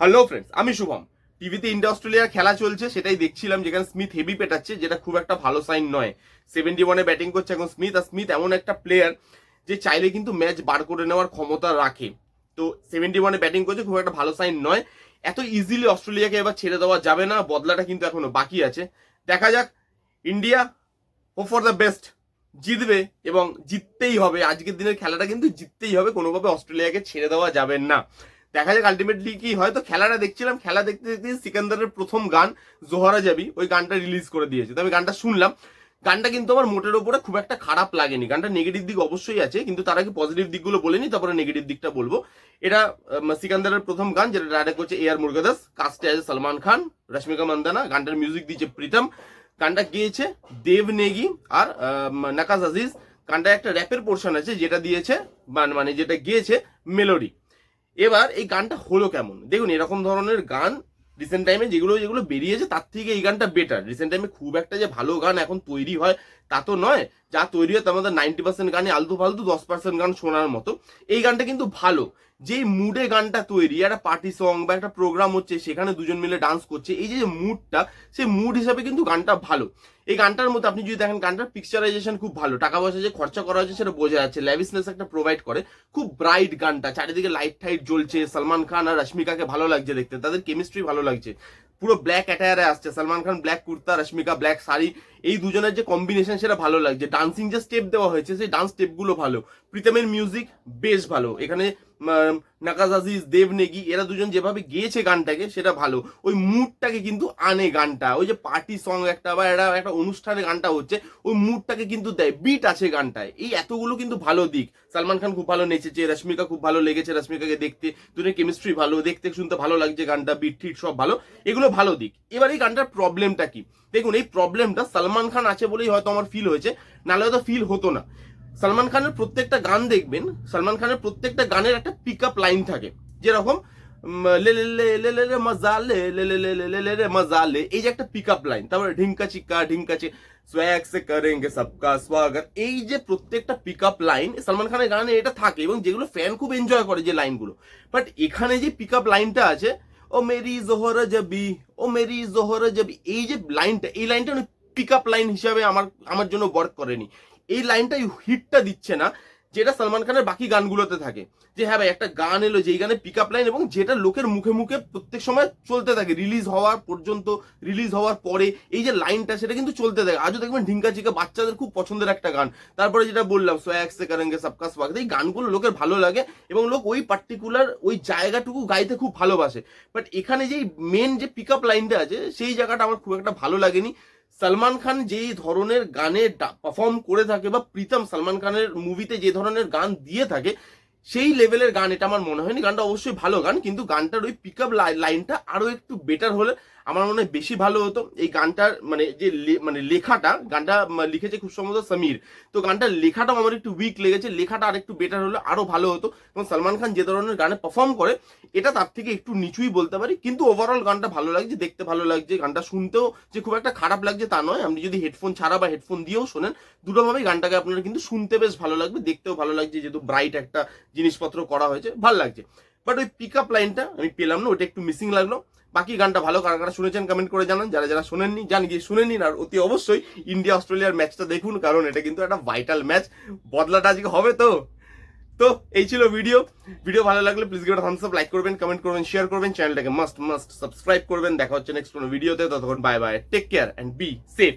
Hello friends আমি শুভম। টিভিতে India অস্ট্রেলিয়ার খেলা চলছে, সেটাই দেখছিলাম যেখানে স্মিথ হেভি পেটাচ্ছে, যেটা খুব একটা ভালো সাইন নয়। সেভেন্টি ওয়ানে ব্যাটিং করছে এখন স্মিথ আর স্মিথ এমন একটা প্লেয়ার যে চাইলে কিন্তু ম্যাচ বার করে নেওয়ার ক্ষমতা রাখে। তো সেভেন্টি ওয়ানে ব্যাটিং করছে, খুব একটা ভালো সাইন নয়। এত ইজিলি অস্ট্রেলিয়াকে এবার ছেড়ে দেওয়া যাবে না, বদলাটা কিন্তু এখনও বাকি আছে। দেখা যাক India hope for the best জিতবে এবং জিততেই হবে। আজকের দিনের খেলাটা কিন্তু জিততেই হবে, কোনোভাবে অস্ট্রেলিয়াকে ছেড়ে দেওয়া যাবে না। দেখা যাক আলটিমেটলি কি হয়। তো খেলাটা দেখছিলাম, খেলা দেখতে দেখতে সিকান্দারের প্রথম গান, জোহরা যাবি ওই গানটা রিলিজ করে দিয়েছে। তো আমি গানটা শুনলাম। গানটা কিন্তু আমার মোটের ওপরে খুব একটা খারাপ লাগেনি। গানটা নেগেটিভ দিক অবশ্যই আছে, কিন্তু তার আগে পজিটিভ দিকগুলো বলে নি তারপরে নেগেটিভ দিকটা বলব। এটা সিকান্দারের প্রথম গান, যেটা ডাইরেক্ট করছে এ আর মুরগাদাস কাস্টে আছে সলমান খান, রশ্মিকা মান্দানা, গানটার মিউজিক দিয়েছে প্রীতম। গানটা গেয়েছে দেব নেগি আর নাকাজ আজিজ। গানটা একটা র্যাপের পোর্শন আছে, যেটা দিয়েছে মানে মানে যেটা গিয়েছে মেলোডি এবার এই গানটা হলো কেমন? দেখুন, এরকম ধরনের গান রিসেন্ট টাইমে যেগুলো যেগুলো বেরিয়েছে, তার থেকে এই গানটা বেটার রিসেন্ট টাইমে খুব একটা যে ভালো গান এখন তৈরি হয় তা তো নয়, যা তৈরি হয় মধ্যে নাইনটি পার্সেন্ট গানে আলতু ফালতু, দশ পার্সেন্ট গান শোনার মতো। এই গানটা কিন্তু ভালো। যেই মুডে গানটা তৈরি, একটা পার্টি সং বা একটা প্রোগ্রাম হচ্ছে, সেখানে দুজন মিলে ডান্স করছে, এই যে মুডটা সেই মুড হিসাবে কিন্তু গানটা ভালো। এই গানটার মধ্যে আপনি যদি দেখেন, গানটার পিকচারাইজেশন খুব ভালো। টাকা পয়সা যে খরচা করা হয়েছে, সেটা বোঝা যাচ্ছে। ল্যাভিসনেস একটা প্রোভাইড করে। খুব ব্রাইট গানটা, চারিদিকে লাইট টাইট জ্বলছে। সালমান খান আর রশ্মিকাকে ভালো লাগছে দেখতে, তাদের কেমিস্ট্রি ভালো লাগছে। পুরো ব্ল্যাক অ্যাটায়ারে আসছে। Salman Khan black kurta, Rashmika black sari. এই দুজনের যে কম্বিনেশন সেটা ভালো লাগছে। ডান্সিং যে স্টেপ দেওয়া হয়েছে, সেই ডান্স স্টেপগুলো ভালো। প্রীতমের মিউজিক বেশ ভালো। এখানে নাকাজ আজিজ দেব নেগি এরা দুজন যেভাবে গেয়েছে গানটাকে, সেটা ভালো। ওই মুডটাকে কিন্তু আনে গানটা। ওই যে পার্টি সং একটা বা একটা একটা অনুষ্ঠানে গানটা হচ্ছে, ওই মুডটাকে কিন্তু দেয়। বিট আছে গানটায়। এই এতগুলো কিন্তু ভালো দিক। সালমান খান খুব ভালো নেচেছে, রশ্মিকা খুব ভালো লেগেছে রশ্মিকাকে দেখতে। দুজনের কেমিস্ট্রি ভালো, দেখতে শুনতে ভালো লাগছে গানটা বিট ঠিট সব ভালো। এগুলো ভালো দিক। এবার এই গানটার প্রবলেমটা কি? দেখুন, এই প্রবলেমটা সালমান খান আছে বলেই হয়তো আমার ফিল হয়েছে, নাহলে হয়তো ফিল হতো না। সালমান খানের প্রত্যেকটা গান দেখবেন সালমান খানের প্রত্যেকটা গানের একটা পিক আপ লাইন থাকে যেরকম লে লে লে লে লে লে লে লে লে লে লে লে লে মজা লে এই যে একটা পিক আপ লাইন তারপরে ঢিঙ্কা চিক্কা ঢিঙ্কা চে সে করেঙ্গে সবকা স্বাগত এই যে প্রত্যেকটা পিক আপ লাইন সালমান খানের গানে এটা থাকে এবং যেগুলো ফ্যান খুব এনজয় করে যে লাইনগুলো বাট এখানে যে পিক আপ লাইনটা আছে ও মেরি জোহর জবি ও মেরি জোহর জবি এই যে লাইনটা এই লাইনটা পিক আপ লাইন হিসাবে আমার আমার জন্য ওয়ার্ক করেনি এই লাইনটাই হিটটা দিচ্ছে না, যেটা সালমান খানের বাকি গানগুলোতে থাকে। যে হ্যাঁ ভাই, একটা গান এলো, যেই গানে পিক আপ লাইন এবং যেটা লোকের মুখে মুখে প্রত্যেক সময় চলতে থাকে রিলিজ হওয়ার পর্যন্ত রিলিজ হওয়ার পরে, এই যে লাইনটা সেটা কিন্তু চলতে থাকে। আজও দেখবেন ঢিঙ্কা চিকা বাচ্চাদের খুব পছন্দের একটা গান। তারপরে যেটা বললাম সোয়াক সে করেঙ্গে সবকা স্বাগত এই গানগুলো লোকের ভালো লাগে এবং লোক ওই পার্টিকুলার ওই জায়গাটুকু গাইতে খুব ভালোবাসে। বাট এখানে যেই মেন যে পিক আপ লাইনটা আছে, সেই জায়গাটা আমার খুব একটা ভালো লাগেনি। সালমান খান যেই ধরনের গানে পারফর্ম করে থাকে বা প্রীতম সালমান খানের মুভিতে যে ধরনের গান দিয়ে থাকে, সেই লেভেলের গান, এটা আমার মনে হয়নি। গানটা অবশ্যই ভালো গান, কিন্তু গানটার ওই পিক আপ লাইনটা আরও একটু বেটার হলে আমার মনে হয় বেশি ভালো হতো। এই গানটার মানে যে মানে লেখাটা, গানটা লিখেছে খুব সম্ভবত সমীর। তো গানটার লেখাটাও আমার একটু উইক লেগেছে, লেখাটা আর একটু বেটার হলে, আরও ভালো হতো। এবং সালমান খান যে ধরনের গানে পারফর্ম করে, এটা তার থেকে একটু নিচুই বলতে পারি। কিন্তু ওভারঅল গানটা ভালো লাগছে, দেখতে ভালো লাগছে, গানটা শুনতেও যে খুব একটা খারাপ লাগছে তা নয়। আপনি যদি হেডফোন ছাড়া বা হেডফোন দিয়েও শোনেন, দুটোভাবেই গানটাকে আপনারা কিন্তু শুনতে বেশ ভালো লাগবে, দেখতেও ভালো লাগছে যেহেতু ব্রাইট একটা জিনিসপত্র করা হয়েছে, ভালো লাগছে। বাট ওই পিক আপ লাইনটা আমি পেলাম না, ওটা একটু মিসিং লাগল। বাকি গানটা ভালো কারা কারা শুনেছেন কমেন্ট করে জানান। যারা যারা শুনেননি জান গিয়ে শুনে নিন আর অতি অবশ্যই ইন্ডিয়া অস্ট্রেলিয়ার ম্যাচটা দেখুন, কারণ এটা কিন্তু একটা ভাইটাল ম্যাচ বদলাটা আজকে হবে তো। তো এই ছিল ভিডিও ভিডিও ভালো লাগলে please give thumbs up like করবেন কমেন্ট করবেন শেয়ার করবেন। চ্যানেলটাকে মাস্ট মাস্ট সাবস্ক্রাইব করবেন। দেখা হচ্ছে নেক্সট কোনো ভিডিওতে ততক্ষণ bye bye take care and be safe